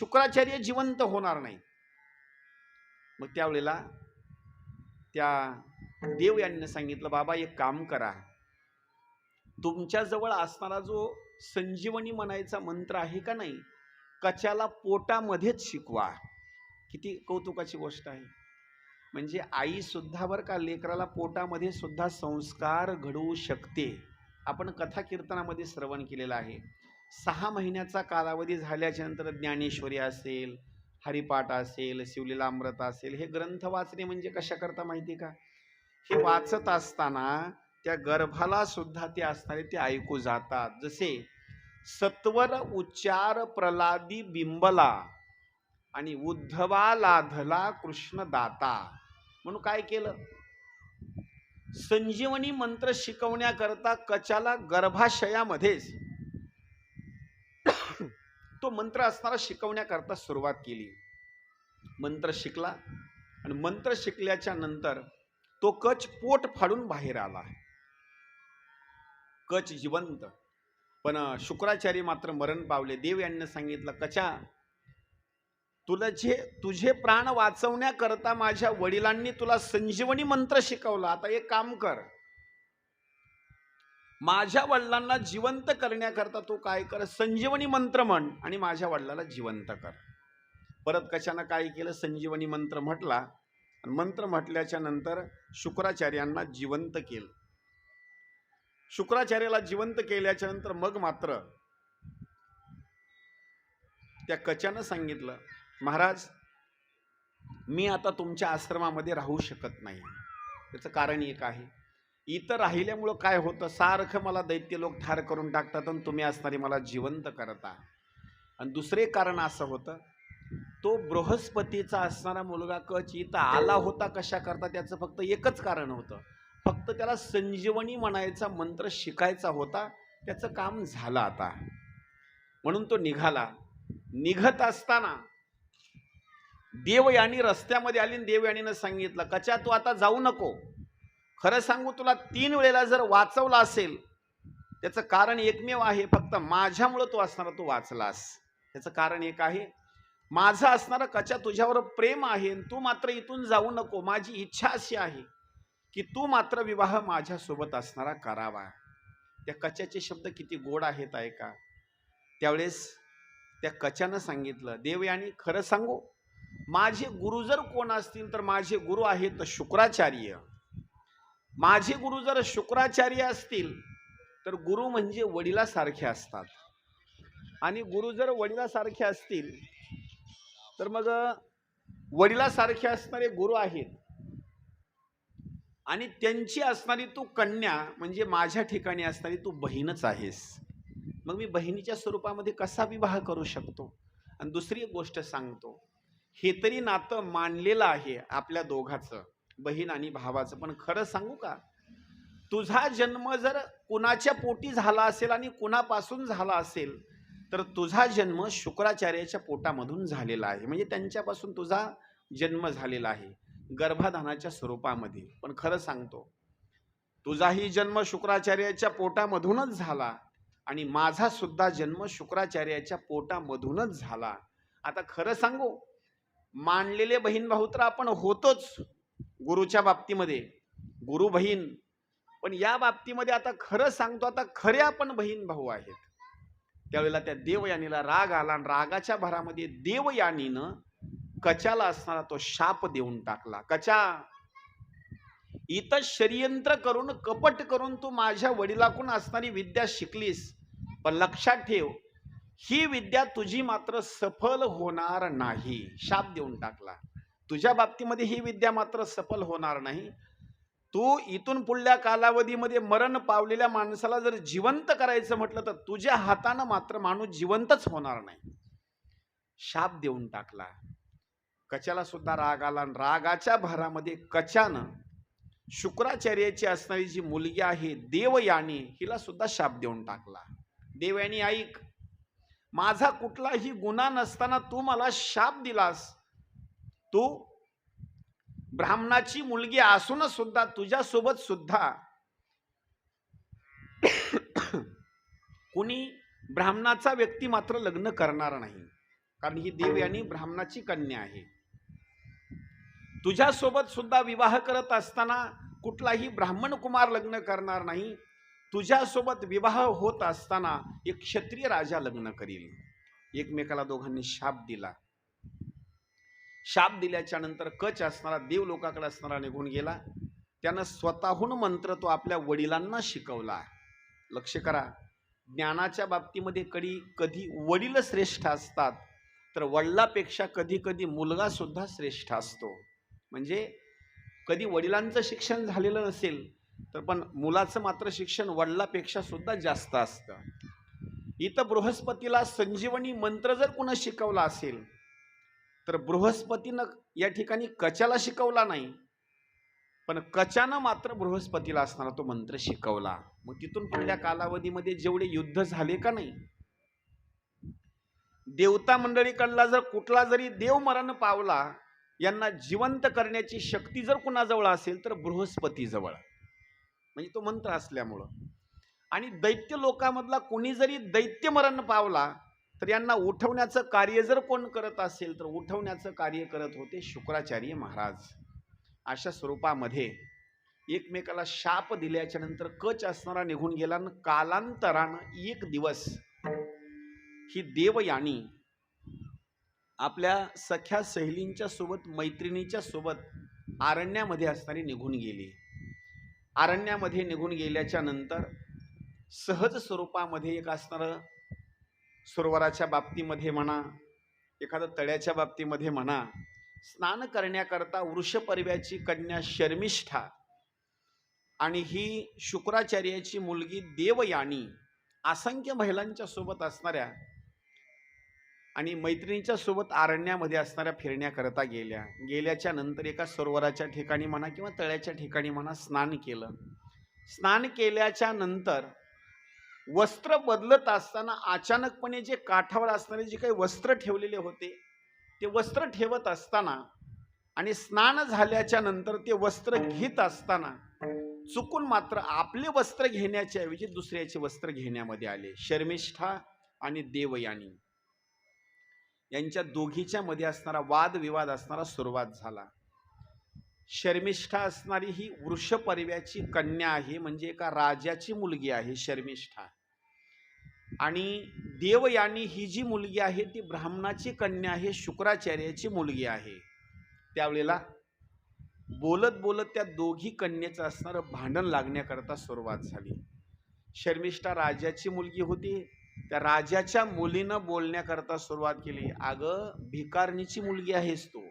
शुक्राचार्य जिवंत होणार नाही. मग त्यावेळेला त्या देव यांनी सांगितलं बाबा एक काम करा. तुमच्याजवळ असणारा जो संजीवनी म्हणायचा मंत्र आहे का नाही कच्याला पोटामध्येच शिकवा. किती कौतुकाची गोष्ट आहे. म्हणजे आई सुद्धा बरं का लेकराला पोटामध्ये सुद्धा संस्कार घडवू शकते. आपण कथा कीर्तनामध्ये श्रवण केलेलं आहे. सहा महिन्याचा कालावधी झाल्याच्यानंतर ज्ञानेश्वरी असेल हरिपाठ असेल शिवलीलामृत असेल हे ग्रंथ वाचणे म्हणजे कशा करता माहिती का? हे वाचत असताना त्या गर्भाला सुद्धा ते असणारे ते ऐकू जातात. जसे सत्वर उच्चार प्रलादी बिंबला आणि उद्धवा लाधला कृष्ण दाता. म्हणून काय केलं? संजीवनी मंत्र शिकवण्याकरता कचाला गर्भाशयामध्येच तो मंत्र असणारा शिकवण्याकरता सुरुवात केली. मंत्र शिकला आणि मंत्र शिकल्याच्या नंतर तो कच पोट फाडून बाहेर आला. कच जिवंत. पण शुक्राचार्य मात्र मरण पावले. देव यांनी सांगितलं कचा तुला जे तुझे प्राण वाचवण्याकरता माझ्या वडिलांनी तुला संजीवनी मंत्र शिकवला. आता एक काम कर. माझ्या वडिलांना जिवंत करण्याकरता तो काय कर? संजीवनी मंत्र म्हण आणि माझ्या वडिलाला जिवंत कर. परत कशानं काय केलं? संजीवनी मंत्र म्हटला. आणि मंत्र म्हटल्याच्या नंतर शुक्राचार्यांना जिवंत केलं. शुक्राचार्याला जिवंत केल्याच्यानंतर मग मात्र त्या कचानं सांगितलं महाराज मी आता तुमच्या आश्रमामध्ये राहू शकत नाही. त्याचं कारण एक आहे. इथं राहिल्यामुळं काय होतं? सारखं मला दैत्य लोक ठार करून टाकतात आणि तुम्ही असणारी मला जिवंत करता. आणि दुसरे कारण असं होतं तो बृहस्पतीचा असणारा मुलगा कच इथं आला होता कशा करता? त्याचं फक्त एकच कारण होतं. फक्त त्याला संजीवनी म्हणायचा मंत्र शिकायचा होता त्याचं काम झालं आता. म्हणून तो निघाला. निघत असताना देवयानी रस्त्यामध्ये आली आणि देवयानीनं सांगितलं कचा तू आता जाऊ नको. खरं सांगू तुला तीन वेळेला जर वाचवला असेल त्याचं कारण एकमेव आहे फक्त माझ्यामुळं तू असणारा तू वाचलास. त्याचं कारण एक आहे माझं असणारं कचा तुझ्यावर प्रेम आहे आणि तू मात्र इथून जाऊ नको. माझी इच्छा अशी आहे की तू मात्र विवाह माझ्यासोबत असणारा करावा. त्या कच्याचे शब्द किती गोड आहेत ऐका. त्यावेळेस त्या कच्यानं सांगितलं देवयानी खरं सांगू माझे गुरु जर कोण असतील तर माझे गुरु आहेत शुक्राचार्य. माझे गुरु जर शुक्राचार्य असतील तर गुरु म्हणजे वडिलासारखे असतात. आणि गुरु जर वडिलासारखे असतील तर मग वडिलासारखे असणारे गुरु आहेत. आणि त्यांची असणारी तू कन्या म्हणजे माझ्या ठिकाणी असणारी तू बहीणच आहेस. मग मी बहिणीच्या स्वरूपामध्ये कसा विवाह करू शकतो? आणि दुसरी एक गोष्ट सांगतो. हे तरी नातं मानलेलं आहे आपल्या दोघाचं. बहीण आणि भावाचं. पण खरं सांगू का? तुझा जन्म जर कुणाच्या पोटी झाला असेल आणि कुणापासून झाला असेल तर तुझा जन्म शुक्राचार्याच्या पोटामधून झालेला आहे. म्हणजे त्यांच्यापासून तुझा जन्म झालेला आहे गर्भाधानाच्या स्वरूपामध्ये. पण खरं सांगतो तुझाही जन्म शुक्राचार्याच्या पोटामधूनच झाला आणि माझा सुद्धा जन्म शुक्राचार्याच्या पोटामधूनच झाला. आता खरं सांगू मानलेले बहीण भाऊ तर आपण होतोच. गुरुच्या बाबतीमध्ये. गुरु बहीण. पण या बाबतीमध्ये आता खरं सांगतो आता खरे आपण बहीण भाऊ आहेत. त्यावेळेला त्या देवयानीला राग आला आणि रागाच्या भरामध्ये देवयानीनं कचाला असणारा तो शाप देऊन टाकला. कचा इथं षडयंत्र करून कपट करून तू माझ्या वडिलाकडून असणारी विद्या शिकलीस. पण लक्षात ठेव ही विद्या तुझी मात्र सफल होणार नाही. शाप देऊन टाकला. तुझ्या बाबतीमध्ये ही विद्या मात्र सफल होणार नाही. तू इथून पुढल्या कालावधीमध्ये मरण पावलेल्या माणसाला जर जिवंत करायचं म्हटलं तर तुझ्या हातानं मात्र माणूस जिवंतच होणार नाही. शाप देऊन टाकला. कचाला सुद्धा राग आला आणि रागाच्या भरामध्ये कचानं शुक्राचार्याची असणारी जी मुलगी आहे देवयानी हिला सुद्धा शाप देऊन टाकला. देवयानी ऐक माझा कुठलाही गुन्हा नसताना तू मला शाप दिलास. तू ब्राह्मणाची मुलगी असून सुद्धा तुझ्यासोबत सुद्धा कुणी ब्राह्मणाचा व्यक्ती मात्र लग्न करणार नाही. कारण ही देव यांनी ब्राह्मणाची कन्या आहे. तुझ्यासोबत सुद्धा विवाह करत असताना कुठलाही ब्राह्मण कुमार लग्न करणार नाही. तुझ्यासोबत विवाह होत असताना एक क्षत्रिय राजा लग्न करील. एकमेकाला दोघांनी शाप दिला. शाप दिल्याच्या नंतर कच असणारा देव लोकाकडे असणारा निघून गेला. त्यानं स्वतःहून मंत्र तो आपल्या वडिलांना शिकवला. लक्ष करा ज्ञानाच्या बाबतीमध्ये कधी कधी वडील श्रेष्ठ असतात तर वडिलापेक्षा कधी कधी मुलगासुद्धा श्रेष्ठ असतो. म्हणजे कधी वडिलांचं शिक्षण झालेलं नसेल तर पण मुलाचं मात्र शिक्षण वडिलापेक्षा सुद्धा जास्त असतं. इथं बृहस्पतीला संजीवनी मंत्र जर कुणा शिकवला असेल तर बृहस्पतीनं या ठिकाणी कचाला शिकवला नाही. पण कचानं मात्र बृहस्पतीला असणारा तो मंत्र शिकवला. मग तिथून पुढल्या कालावधीमध्ये जेवढे युद्ध झाले का नाही? देवता मंडळीकडला जर कुठला जरी देव मरण पावला यांना जिवंत करण्याची शक्ती जर कुणाजवळ असेल तर बृहस्पतीजवळ. म्हणजे तो मंत्र असल्यामुळं. आणि दैत्य लोकामधला कोणी जरी दैत्य मरण पावला तर यांना उठवण्याचं कार्य जर कोण करत असेल तर उठवण्याचं कार्य करत होते शुक्राचार्य महाराज. अशा स्वरूपामध्ये एकमेकाला शाप दिल्याच्या नंतर कच असणारा निघून गेला आणि कालांतरानं एक दिवस ही देवयानी आपल्या सख्या सहेलींच्या सोबत मैत्रिणीच्या सोबत आरण्यामध्ये असणारी निघून गेली. आरण्यामध्ये निघून गेल्याच्यानंतर सहज स्वरूपामध्ये एक असणारं सरोवराच्या बाबतीमध्ये म्हणा एखादं तळ्याच्या बाबतीमध्ये म्हणा स्नान करण्याकरता वृषपर्व्याची कन्या शर्मिष्ठा आणि ही शुक्राचार्याची मुलगी देवयानी असंख्य महिलांच्या सोबत असणाऱ्या आणि मैत्रिणीच्या सोबत आरण्यामध्ये असणाऱ्या फिरण्याकरता गेल्या. गेल्याच्यानंतर एका सरोवराच्या ठिकाणी म्हणा किंवा तळ्याच्या ठिकाणी म्हणा स्नान केलं. स्नान केल्याच्यानंतर वस्त्र बदलत असताना अचानकपणे जे काठावर असणारे जे काही वस्त्र ठेवलेले होते ते वस्त्र ठेवत असताना आणि स्नान झाल्याच्यानंतर ते वस्त्र घेत असताना चुकून मात्र आपले वस्त्र घेण्याच्या ऐवजी दुसऱ्याचे वस्त्र घेण्यामध्ये आले. शर्मिष्ठा आणि देवयानी. यांच्या दोघीच्या मध्ये असणारा वादविवाद असणारा सुरुवात झाला. शर्मिष्ठा असणारी ही वृषपर्व्याची कन्या आहे म्हणजे एका राजाची मुलगी आहे शर्मिष्ठा. आणि देवयानी ही जी मुलगी आहे ती ब्राह्मणाची कन्या आहे शुक्राचार्याची मुलगी आहे. त्यावेळेला बोलत बोलत त्या दोघी कन्येचं असणारं भांडण लागण्याकरता सुरुवात झाली. शर्मिष्ठा राजाची मुलगी होती. त्या राजाच्या मुलीनं बोलण्याकरता सुरुवात केली. अगं भिकारणीची मुलगी आहेस तू.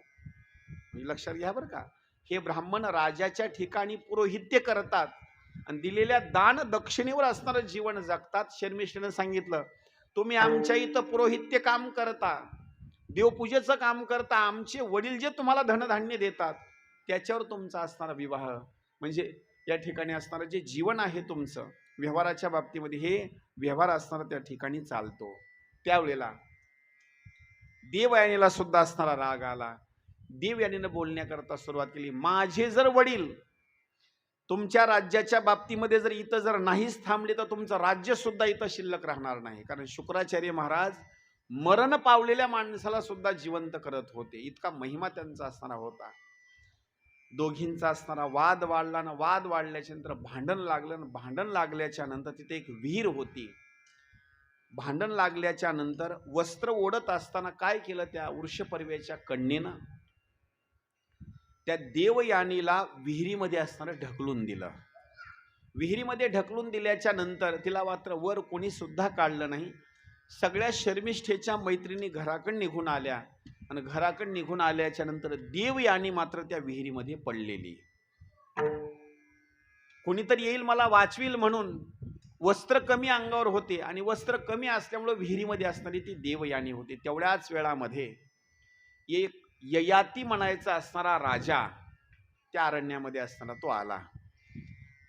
लक्षात घ्या बरं का. हे ब्राह्मण राजाच्या ठिकाणी पुरोहित्य करतात. आणि दिलेल्या दान दक्षिणेवर असणारं जीवन जगतात. शर्मिष्ठेनं सांगितलं तुम्ही आमच्या इथं पुरोहित्य काम करता देवपूजेचं काम करता आमचे वडील जे तुम्हाला धनधान्य देतात त्याच्यावर तुमचा असणारा विवाह म्हणजे या ठिकाणी असणारं जे जीवन आहे तुमचं व्यवहाराच्या बाबतीमध्ये हे व्यवहार असणारा त्या ठिकाणी चालतो. त्यावेळेला देवयानीला सुद्धा असणारा राग आला. देवयानीनं बोलण्याकरता सुरुवात केली माझे जर वडील तुमच्या राज्याच्या बाबतीमध्ये जर इथं जर नाहीच थांबले तर तुमचं राज्यसुद्धा इथं शिल्लक राहणार नाही. कारण शुक्राचार्य महाराज मरण पावलेल्या माणसाला सुद्धा जिवंत करत होते. इतका महिमा त्यांचा असणारा होता. दोघींचा असणारा वाद वाढला ना वाद वाढल्याच्या नंतर भांडण लागलं न भांडण लागल्याच्या नंतर तिथे एक विहीर होती. भांडण लागल्याच्या नंतर वस्त्र ओढत असताना काय केलं त्या वृषपर्व्याच्या कन्येनं? त्या देवयानीला विहिरीमध्ये असणारं ढकलून दिलं. विहिरीमध्ये ढकलून दिल्याच्या नंतर तिला मात्र वर कोणी सुद्धा काढलं नाही. सगळ्या शर्मिष्ठेच्या मैत्रिणी घराकडं निघून आल्या आणि घराकडं निघून आल्याच्यानंतर देवयानी मात्र त्या विहिरीमध्ये पडलेली. कोणीतरी येईल मला वाचवील म्हणून वस्त्र कमी अंगावर होते आणि वस्त्र कमी असल्यामुळं विहिरीमध्ये असणारी ती देवयानी होती. तेवढ्याच वेळामध्ये एक ययाती म्हणायचा असणारा राजा त्या अरण्यामध्ये असताना तो आला.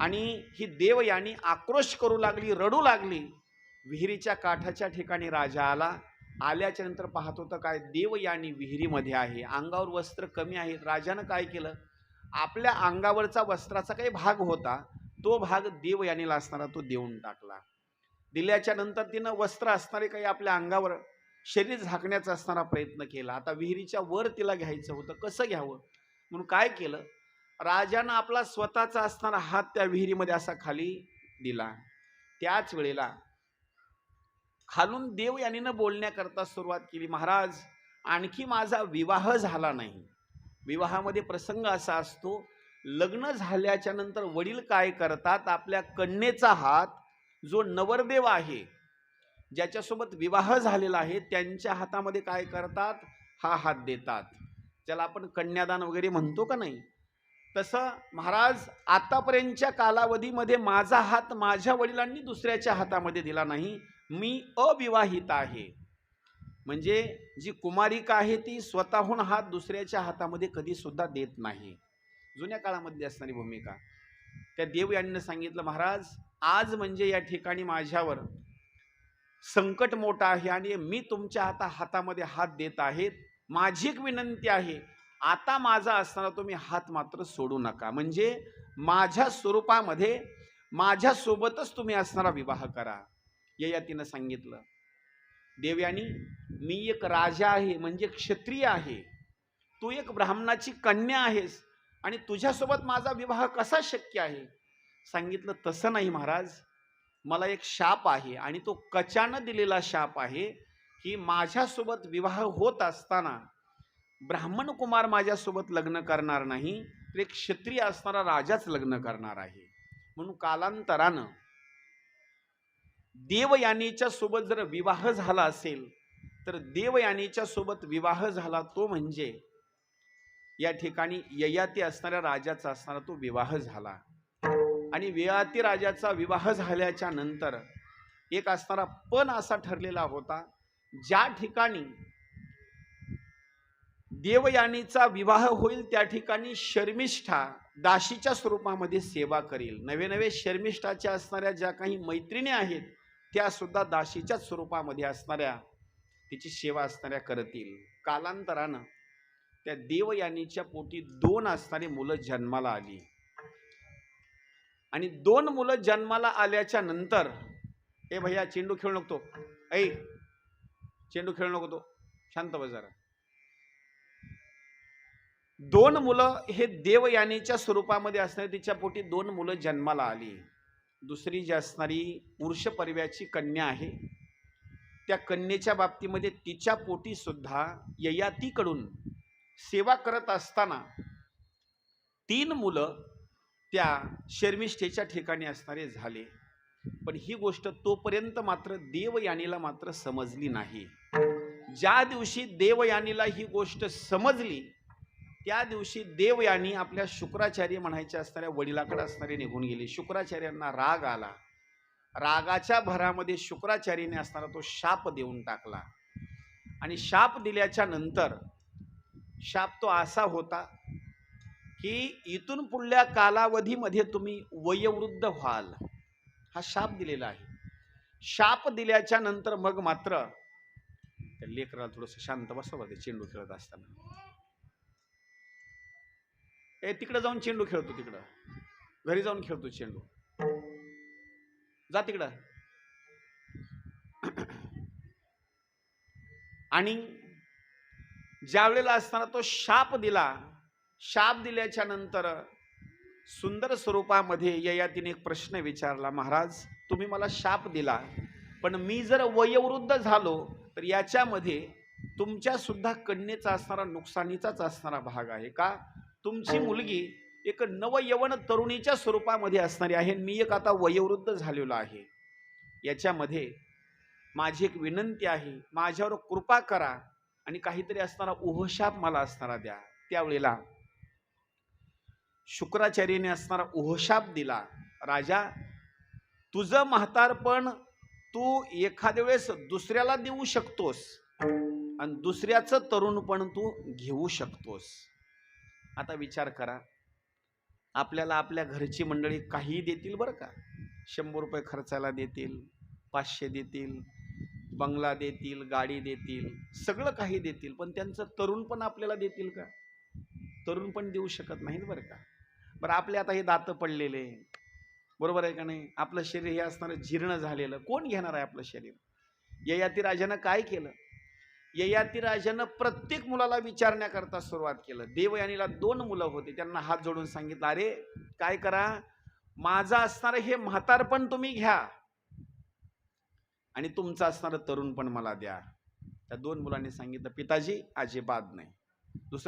आणि ही देवयानी आक्रोश करू लागली रडू लागली. विहिरीच्या काठाच्या ठिकाणी राजा आला. आल्याच्यानंतर पाहत होतं काय देवयानी विहिरीमध्ये आहे. अंगावर वस्त्र कमी आहे. राजानं काय केलं? आपल्या अंगावरचा वस्त्राचा काही भाग होता. तो भाग देवयानीला असणारा तो देऊन टाकला. दिल्याच्या नंतर तिनं वस्त्र असणारे काही आपल्या अंगावर शरीर झाकण्याचा असणारा प्रयत्न केला. आता विहिरीच्या वर तिला घ्यायचं होतं. कसं घ्यावं? म्हणून काय केलं? राजानं आपला स्वतःचा असणारा हात त्या विहिरीमध्ये असा खाली दिला. त्याच वेळेला खालून देव यानीनं बोलण्याकरता सुरुवात केली. महाराज आणखी माझा विवाह झाला नाही. विवाहामध्ये प्रसंग असा असतो लग्न झाल्याच्यानंतर वडील काय करतात? आपल्या कन्येचा हात जो नवरदेव आहे ज्याच्यासोबत विवाह झालेला आहे त्यांच्या हातामध्ये काय करतात? हा हात देतात. ज्याला आपण कन्यादान वगैरे म्हणतो का नाही? तसं महाराज आतापर्यंतच्या कालावधीमध्ये माझा हात माझ्या वडिलांनी दुसऱ्याच्या हातामध्ये दिला नाही. मी अविवाहित आहे. म्हणजे जी कुमारिका आहे ती स्वतःहून हात दुसऱ्याच्या हातामध्ये कधीसुद्धा देत नाही. जुन्या काळामध्ये असणारी भूमिका. त्या देव यांनी सांगितलं महाराज आज म्हणजे या ठिकाणी माझ्यावर संकट मोठं आहे आणि मी तुमच्या हाता हातामध्ये हात देत आहेत माझी एक विनंती आहे आता माझा असणारा तुम्ही हात मात्र सोडू नका. म्हणजे माझ्या स्वरूपामध्ये माझ्यासोबतच तुम्ही असणारा विवाह करा. ययातीनं सांगितलं. देवयानी मी एक राजा आहे म्हणजे क्षत्रिय आहे. तू एक ब्राह्मणाची कन्या आहेस आणि तुझ्यासोबत माझा विवाह कसा शक्य आहे? सांगितलं तसं नाही महाराज. मला एक शाप आहे आणि तो कचानं दिलेला शाप आहे की माझ्यासोबत विवाह होत असताना ब्राह्मण कुमार माझ्यासोबत लग्न करणार नाही तर एक क्षत्रिय असणारा राजाच लग्न करणार आहे. म्हणून कालांतरानं देवयानीच्या सोबत जर विवाह झाला असेल तर देवयानीच्या सोबत विवाह झाला तो म्हणजे या ठिकाणी ययाती असणाऱ्या राजाचा असणारा तो विवाह झाला. आणि ययाती राजाचा विवाह झाल्याच्यानंतर एक असणारा पण असा ठरलेला होता ज्या ठिकाणी देवयानीचा विवाह होईल त्या ठिकाणी शर्मिष्ठा दाशीच्या स्वरूपामध्ये सेवा करेल. नवे नवे शर्मिष्ठाच्या असणाऱ्या ज्या काही मैत्रिणी आहेत त्या सुद्धा दाशीच्याच स्वरूपामध्ये असणाऱ्या तिची सेवा असणाऱ्या करतील. कालांतरानं त्या देवयानीच्या पोटी दोन असणारी मुलं जन्माला आली. आणि दोन मुलं जन्माला आल्याच्यानंतर ए भैया चेंडू खेळू नको तो. ऐ चेंडू खेळू नको तो. शांत बस जरा. दोन मुलं हे देवयानीच्या स्वरूपामध्ये असणारी तिच्या पोटी दोन मुलं जन्माला आली. दुसरी जी असणारी पुरुष पर्व्याची कन्या आहे त्या कन्येच्या बाबतीमध्ये तिच्या पोटी सुद्धा ययातीकडून सेवा करत असताना तीन मुलं त्या शर्मिष्ठेच्या ठिकाणी असणारे झाले. पण ही गोष्ट तोपर्यंत मात्र देवयानीला मात्र समजली नाही. ज्या दिवशी देवयानीला ही गोष्ट समजली त्या दिवशी देवयानी आपल्या शुक्राचार्य म्हणायच्या असणाऱ्या वडिलाकडे असणारे निघून गेले. शुक्राचार्यांना राग आला. रागाच्या भरामध्ये शुक्राचार्याने असणारा तो शाप देऊन टाकला. आणि शाप दिल्याच्या नंतर शाप तो असा होता की इथून पुढल्या कालावधीमध्ये तुम्ही वयोवृद्ध व्हाल. हा शाप दिलेला आहे. शाप दिल्याच्या नंतर मग मात्र त्या लेकराला थोडंसं शांत बसावं ते चेंडू खेळत असताना. ए तिकडं जाऊन चेंडू खेळतो तिकडं. घरी जाऊन खेळतो चेंडू. जा तिकडं. आणि ज्या वेळेला असताना तो शाप दिला शाप दिल्याच्या नंतर सुंदर स्वरूपामध्ये ययातीने एक प्रश्न विचारला महाराज तुम्ही मला शाप दिला पण मी जर वयोवृद्ध झालो तर याच्यामध्ये तुमच्या सुद्धा कन्येचा असणारा नुकसानीचाच असणारा भाग आहे का? तुमची मुलगी एक नवयवन तरुणीच्या स्वरूपामध्ये असणारी आहे मी एक आता वयोवृद्ध झालेलो आहे. याच्यामध्ये माझी एक विनंती आहे माझ्यावर कृपा करा आणि काहीतरी असणारा उहशाप मला असणारा द्या. त्यावेळेला शुक्राचार्याने असणारा ओहशाप दिला. राजा तुझं म्हातारपण तू एखाद्या वेळेस दुसऱ्याला देऊ शकतोस आणि दुसऱ्याचं तरुणपण तू घेऊ शकतोस. आता विचार करा. आपल्याला आपल्या घरची मंडळी काहीही देतील बरं का? शंभर रुपये खर्चाला देतील पाचशे देतील बंगला देतील गाडी देतील सगळं काही देतील पण त्यांचं तरुण पण आपल्याला देतील का? तरुण पण देऊ शकत नाहीत बरं का? बरं आपले आता हे दातं पडलेले बरोबर आहे का नाही? आपलं शरीर हे असणारं जीर्ण झालेलं. कोण घेणार आहे आपलं शरीर? ययाती राजानं काय केलं? ययाती राजानं प्रत्येक मुलाला विचारण्याकरता सुरुवात केलं. देवयानीला दोन मुलं होती. त्यांना हात जोडून सांगितलं अरे काय करा? माझं असणारं हे म्हातारपण तुम्ही घ्या. आणि तुमचं असणारं तरुण पण मला द्या. त्या दोन मुलांनी सांगितलं पिताजी अजिबात नाही. दुसरं